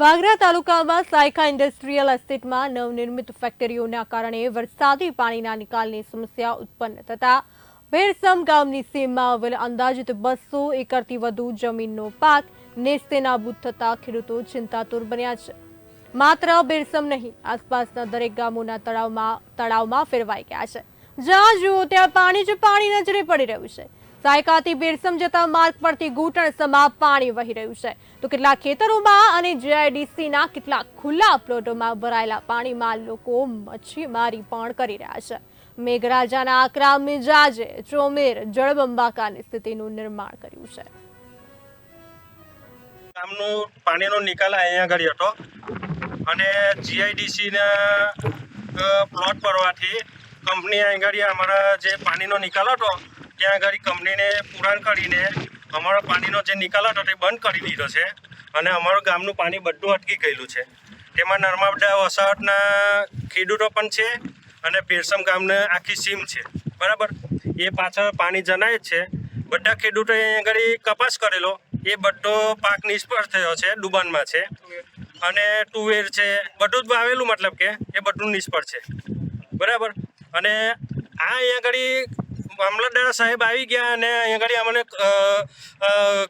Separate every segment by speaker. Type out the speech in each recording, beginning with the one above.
Speaker 1: વાગરા તાલુકામાં સાયકા ઇન્ડસ્ટ્રીયલ એસ્ટેટમાં નવનિર્મિત ફેક્ટરીઓના કારણે વરસાદી પાણીના નિકાલની સમસ્યા ઉત્પન્ન થતા ભેરસમ ગામની સીમમાં આવેલ અંદાજિત બસો એકરથી વધુ જમીનનો પાક નેસ્તેનાબૂદ થતા ખેડૂતો ચિંતાતુર બન્યા છે. માત્ર બેરસમ નહીં, આસપાસના દરેક ગામોના તળાવમાં તળાવમાં ફેરવાઈ ગયા છે. જ્યાં જુઓ ત્યાં પાણી જ પાણી નજરે પડી રહ્યું છે. સાયકાથી બેરસમ જતા માર્ગ પરથી ઘૂંટણ સમા પાણી વહી રહ્યું છે. તો કેટલાક ખેતરોમાં અને જીઆઈડીસીના કેટલાક ખુલ્લા પ્લોટોમાં ભરાયેલા પાણીમાં લોકો મચ્છીમારી પણ કરી રહ્યા છે. મેઘરાજાના આકરા મિજાજે ચોમેર, જળબંબાકારની સ્થિતિનું નિર્માણ કર્યું છે.
Speaker 2: ગામનો પાણીનો નિકાલ અહીંયા આગળ હતો અને જીઆઈડીસીના પ્લોટ પરવાથી કંપની આગળ અમારા જે પાણીનો નિકાલ હતો ત્યાં આગળ કંપનીને પુરાણ કરીને અમારો પાણીનો જે નિકાલ હતો તે બંધ કરી દીધો છે અને અમારું ગામનું પાણી બધું અટકી ગયેલું છે. તેમાં નર્મદા, વસાહતના ખેડૂતો પણ છે અને ભેરસમ ગામને આખી સીમ છે. બરાબર? એ પાછળ પાણી જનાય છે. બધા ખેડૂતોએ આગળ કપાસ કરેલો. એ બધો પાક નિષ્ફળ થયો છે, ડુબાનમાં છે. અને તુવેર છે, બધું જ વાવેલું મતલબ કે એ બધું નિષ્ફળ છે. બરાબર? અને આ આગળ મામલતદાર સાહેબ આવી ગયા અને અહીંયા આગળ અમને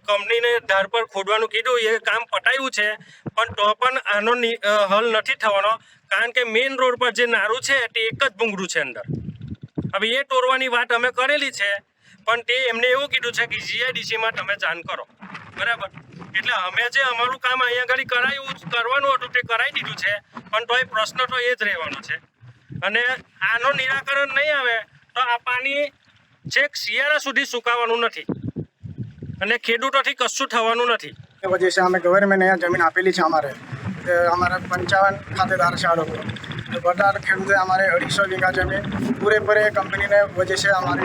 Speaker 2: કંપનીને ધાર પર ખોડવાનું કીધું. એ કામ પટાયું છે, પણ તો પણ આનો હલ નથી થવાનો. કારણ કે મેઇન રોડ પર જે નારું છે, તે એક જ ભૂંગળું છે અંદર. હવે એ તોડવાની વાત અમે કરેલી છે, પણ તે એમને એવું કીધું છે કે જીઆઈડીસીમાં તમે જાણ કરો. બરાબર? એટલે અમે જે અમારું કામ અહીંયા આગળ કરાયું કરવાનું હતું તે કરાવી દીધું છે, પણ તો એ પ્રશ્ન તો એ જ રહેવાનો છે. અને આનો નિરાકરણ નહીં આવે, તો આ પાણી છેક શિયાળા સુધી સુકાવાનું નથી અને ખેડૂતોથી કશું થવાનું નથી.
Speaker 3: એ વજહ છે, અમે ગવર્મેન્ટ અહીંયા જમીન આપેલી છે અમારે. અમારા પંચાવન ખાતેદાર શાળો તો બધા ખેડૂતે અમારે અઢીસો વીઘા જમીન પૂરેપૂરે કંપનીને વજે છે અમારે.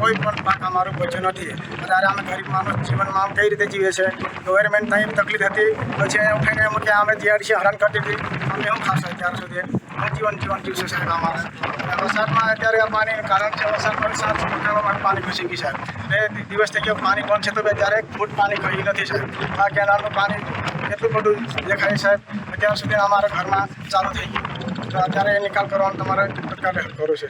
Speaker 3: કોઈ પણ પાક અમારું બચ્યું નથી. અત્યારે અમે ગરીબ માણસ જીવનમાં કઈ રીતે જીવે છે ગવર્મેન્ટ ત્યાં તકલીફ હતી. પછી ઉઠાઈને એમ કે અમે જીઆરસી હેરાન કરતી હતી અમે શું ખાશે અત્યાર સુધી? જીવન જીવન જીવશે સાહેબ અમારે. વરસાદમાં અત્યારે પાણી, કારણ છે વરસાદ સાત માટે પાણી ઘૂસી ગઈ સાહેબ. બે દિવસ થઈ ગયો પાણી બંધ છે, તો બે ત્યારે ફૂટ પાણી કહી નથી સાહેબ. આ કેનાલનું પાણી એટલું બધું દેખાય સાહેબ. અત્યાર સુધી અમારા ઘરમાં ચાલુ થઈ ગયું. તો અત્યારે નિકાલ કરવાનું તમારે હેલ્પ કરું છે